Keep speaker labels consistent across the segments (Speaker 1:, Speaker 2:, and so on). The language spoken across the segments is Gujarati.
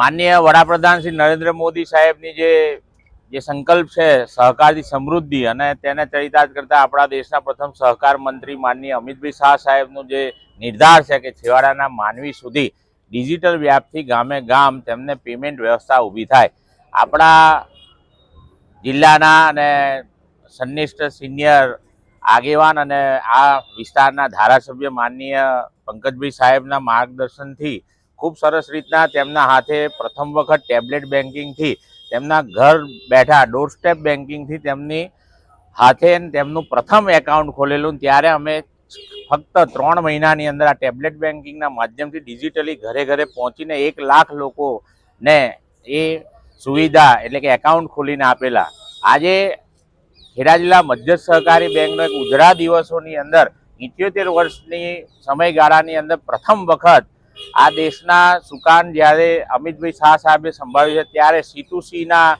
Speaker 1: માનનીય વડાપ્રધાન શ્રી નરેન્દ્ર મોદી સાહેબની જે જે સંકલ્પ છે, સહકારથી સમૃદ્ધિ અને તેને ચરિતાર્થ કરતા આપણા દેશના પ્રથમ સહકાર મંત્રી માનનીય અમિતભાઈ શાહ સાહેબનું જે નિર્ધાર છે કે છેવાડાના માનવી સુધી ડિજિટલ વ્યાપથી ગામે ગામ તેમને પેમેન્ટ વ્યવસ્થા ઊભી થાય. આપણા જિલ્લાના અને સન્નિષ્ઠ સિનિયર આગેવાન અને આ વિસ્તારના ધારાસભ્ય માનનીય પંકજભાઈ સાહેબના માર્ગદર્શનથી ખૂબ સરસ રીતના તેમના હાથે પ્રથમ વખત ટેબ્લેટ બેન્કિંગથી તેમના ઘર બેઠા ડોર સ્ટેપ બેન્કિંગથી તેમની હાથે તેમનું પ્રથમ એકાઉન્ટ ખોલેલું. ત્યારે અમે ફક્ત ત્રણ મહિનાની અંદર આ ટેબ્લેટ બેન્કિંગના માધ્યમથી ડિજિટલી ઘરે ઘરે પહોંચીને એક લાખ લોકોને એ સુવિધા એટલે કે એકાઉન્ટ ખોલીને આપેલા. આજે ખેડા જિલ્લા મધ્યસ્થ સહકારી બેંકનો એક ઉજળા દિવસોની અંદર ઇઠ્યોતેર વર્ષની સમયગાળાની અંદર પ્રથમ વખત આ દેશના સુકાન જ્યારે અમિતભાઈ શાહ સાહેબે સંભાળ્યું છે, ત્યારે સીટુસીના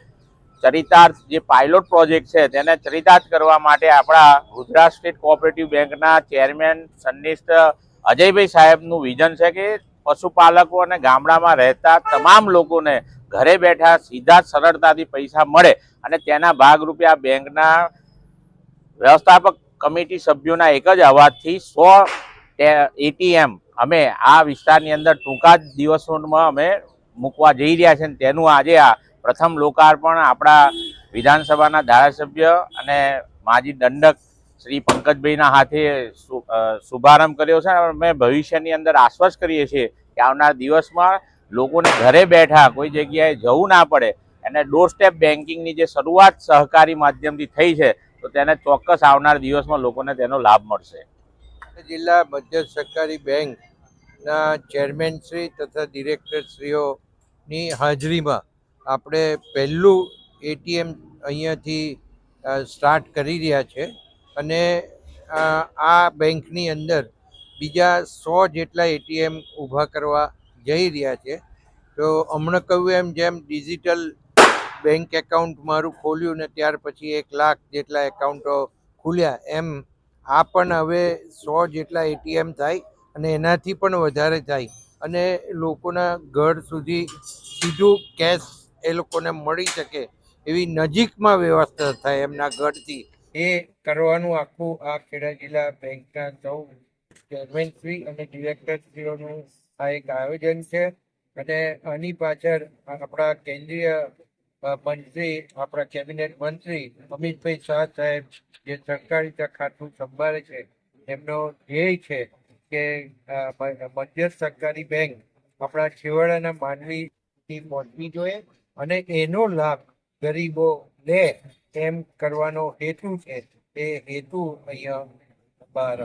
Speaker 1: ચરિતાર્થ, જે પાયલોટ પ્રોજેક્ટ છે, તેને ચરિતાર્થ કરવા માટે આપણા ગુજરાત સ્ટેટ કોઓપરેટિવ બેંકના ચેરમેન સન્નિષ્ઠ અજયભાઈ સાહેબનું વિઝન છે કે પશુપાલકો અને ગામડામાં રહેતા તમામ લોકોને ઘરે બેઠા સીધા સરળતાથી પૈસા મળે અને તેના ભાગરૂપે આ બેંકના વ્યવસ્થાપક કમિટી સભ્યોના એક જ અવાજથી સો એટીએમ અમે આ વિસ્તારની અંદર ટૂંકા જ દિવસોમાં અમે મૂકવા જઈ રહ્યા છે તેનું આજે આ પ્રથમ લોકાર્પણ આપણા વિધાનસભાના ધારાસભ્ય અને માજી દંડક શ્રી પંકજભાઈના હાથે શુભારંભ કર્યો છે. અમે ભવિષ્યની અંદર આશ્વસ્ત કરીએ છીએ કે આવનાર દિવસમાં લોકોને ઘરે બેઠા કોઈ જગ્યાએ જવું ના પડે અને ડોર સ્ટેપ બેન્કિંગની જે શરૂઆત સહકારી માધ્યમથી થઈ છે, તો તેને ચોક્કસ આવનાર દિવસમાં લોકોને તેનો લાભ મળશે.
Speaker 2: જિલ્લા મધ્ય સહકારી બેંકના ચેરમેનશ્રી તથા ડિરેક્ટરશ્રીઓની હાજરીમાં આપણે પહેલું એટીએમ અહીંયાથી સ્ટાર્ટ કરી રહ્યા છે. અને આ બેંકની અંદર બીજા સો જેટલા એટીએમ ઊભા કરવા જઈ રહ્યા છે. તો હમણાં કહ્યું એમ જેમ ડિજિટલ બેંક એકાઉન્ટ મારું ખોલ્યું ને ત્યાર પછી એક લાખ જેટલા એકાઉન્ટો ખુલ્યા એમ, આ પણ હવે સો જેટલા એટીએમ થાય અને એનાથી પણ વધારે થાય અને લોકોના ઘર સુધી સીધું કેશ એ લોકોને મળી શકે એવી નજીકમાં વ્યવસ્થા થાય એમના ઘરથી. એ કરવાનું આખું આ ખેડા જિલ્લા બેંકના સૌ ચેરમેનશ્રી અને ડિરેક્ટરશ્રીઓનું આ એક આયોજન છે. અને આની પાછળ આપણા કેન્દ્રીય મંત્રી, આપણા કેબિનેટ મંત્રી અમિતભાઈ શાહ સાહેબ જે સહકારિતા ખાતું સંભાળે છે, એમનો ધ્યેય છે કે મધ્યસ્થ સરકારી બેંક આપણા છેવાડાના માનવી થી પહોંચવી જોઈએ અને એનો લાભ ગરીબો લે એમ કરવાનો હેતુ છે. એ હેતુ અહીંયા બહાર